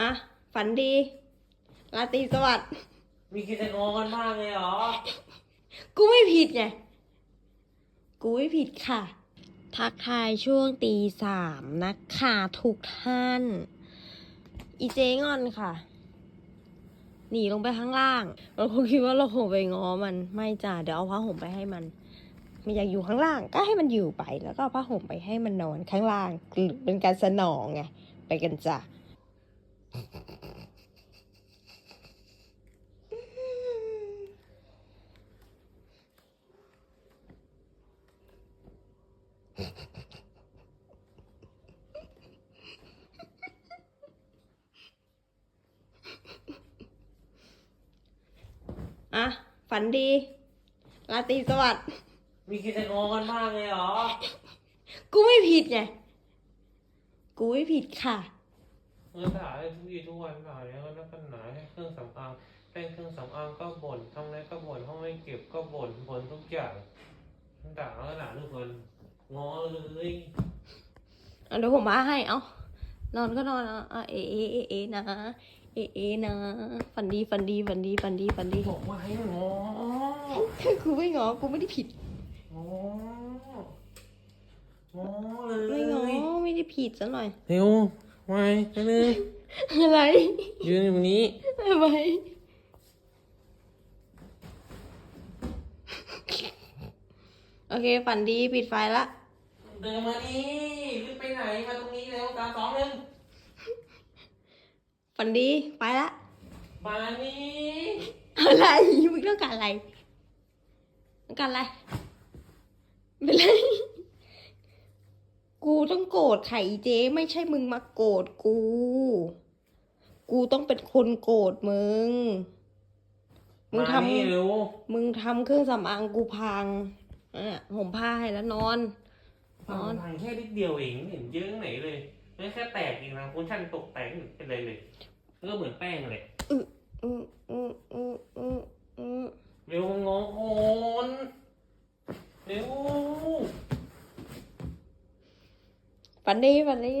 อะ ฝันดี ราตรีสวัสดิ์มีคิดจะงอกันบ้างเลยเหรอ กูไม่ผิดไง กูไม่ผิดค่ะ ทักทายช่วงตีสามนะคะทุกท่าน อีเจงอนค่ะ หนีลงไปข้างล่าง เราคงคิดว่าเราคงไปง้อมัน ไม่จ้ะ เดี๋ยวเอาผ้าห่มไปให้มันมันอยากอยู่ข้างล่างก็ให้มันอยู่ไป แล้วก็เอาผ้าห่มไปให้มันนอนข้างล่างเป็นการสนองไงไปกันจ้ะ อะ ฝันดีราตรีสวัสดิ์มีคิดจะงอกันบ้างเลยเหรอ กูไม่ผิดไง กูไม่ผิดค่ะเออด่าได้ทุกวี่ทุกวันด่าแล้วนักปัญหาให้เครื่องสำอางแป้งเครื่องสำอางก็บ่นทำอะไรก็บ่นห้องไม่เก็บก็บ่นบ่นทุกอย่างด่าก็ด่าทุกคน งอเลยอะเดี๋ยวผมมาให้เอานอนก็นอนอะอะเอเอเอเอนะ เอเอนะฝันดีฝันดีฝันดีฝันดีฝันดีบอกว่าให้งอกูไม่งอกูไม่ได้ผิดงองอเลยไม่งอไม่ได้ผิดซะหน่อยเร็วไว้ไปเลยอะไรยืนอยู่นี้ทำไม โอเค ฝันดีปิดไฟละ เดินมานี่รีบไปไหน มาตรงนี้เร็วสามสองหนึ่งฝันดีไปละ มานี่อะไรมึงต้องการอะไรต้องการอะไร เป็นไร กูต้องโกรธไข่เจ๊ไม่ใช่มึงมาโกรธกู กูต้องเป็นคนโกรธมึง มึงทมานี่เร็วำมึงทำเครื่องสำอางกูพัง อะห่มผ้าให้แล้วนอน นอนพังแค่นิดเดียวเองไม่เห็นเยอะไหนเลยไม่แค่แตกเองนะคุณช่างตกแต่งไม่เห็นเป็นไรเลยก็เหมือนแป้งเลยอืมอืมอืมอืมอืมอืมเร็วงอโอนเร็วฝันดีฝันดี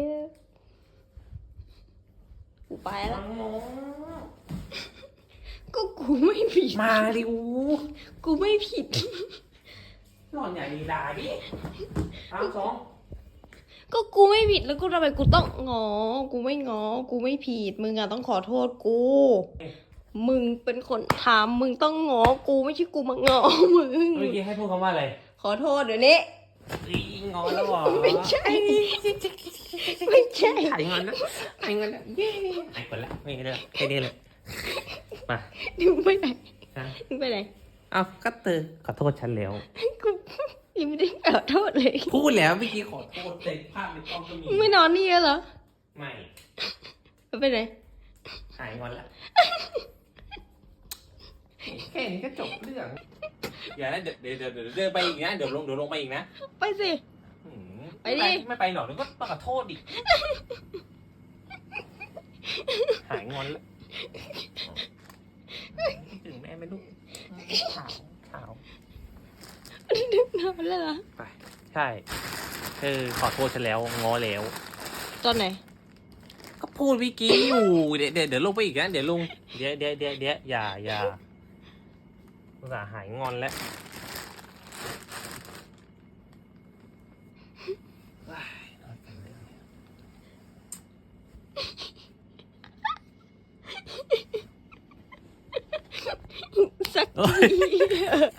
กูไปมาแล้ว งอก็กูไม่ผิด มาดิวกูไม่ผิด นอนอย่าลีลาดิสามสองก็กูไม่ผิดแล้วกูทำไมกูต้องงอ กูไม่งอ กูไม่ผิด มึงอะต้องขอโทษกู มึงเป็นคนทำมึงต้องงอ กูไม่ใช่กูมางอมึง เมื่อกี้ให้พูดคำว่าอะไร ขอโทษเดี๋ยวนี้อีงอแล้วเหรอไม่ใช่ไม่ใช่หายงอนแล้วหายงอนแล้วเย้หายคนละไม่เลยแค่นี้เลยมามึงไปไหนฮะมึงไปไหน เอาก็เตอขอโทษฉันแล้ว กูยังไม่ได้ขอโทษเลย พูดแล้วเมื่อกี้ขอโทษแต่ภาพในกล้องก็มีมึงไม่นอนนี่เหรอไม่ไปไหน หายงอนละแค่นี้ก็จบเรื่องอย่านะเดี๋ยวเดี๋ยวเดี๋ยวเดี๋ยวเดินไปอีกนะเดี๋ยวลงเดี๋ยวลงไปอีกนะไปสิอืมไปดิ ไม่ไปหรอกเดี๋ยวก็ต้องขอโทษอีกหายงอนละถึงแม่ไม่รู้ ขาวขาวนึกนอนแล้วเหรอไป ใช่เออขอโทษฉันแล้วง้อแล้ว ตอนไหน ก็พูดวิกี้อยู่ เดี๋ยวเดี๋ยวเดี๋ยวลงไปอีกนะเดี๋ยวลงเดี๋ยวเดี๋ยวเดี๋ยวเดี๋ยวอย่าอย่าอุตส่าห์หายงอนแล้วว้ いや。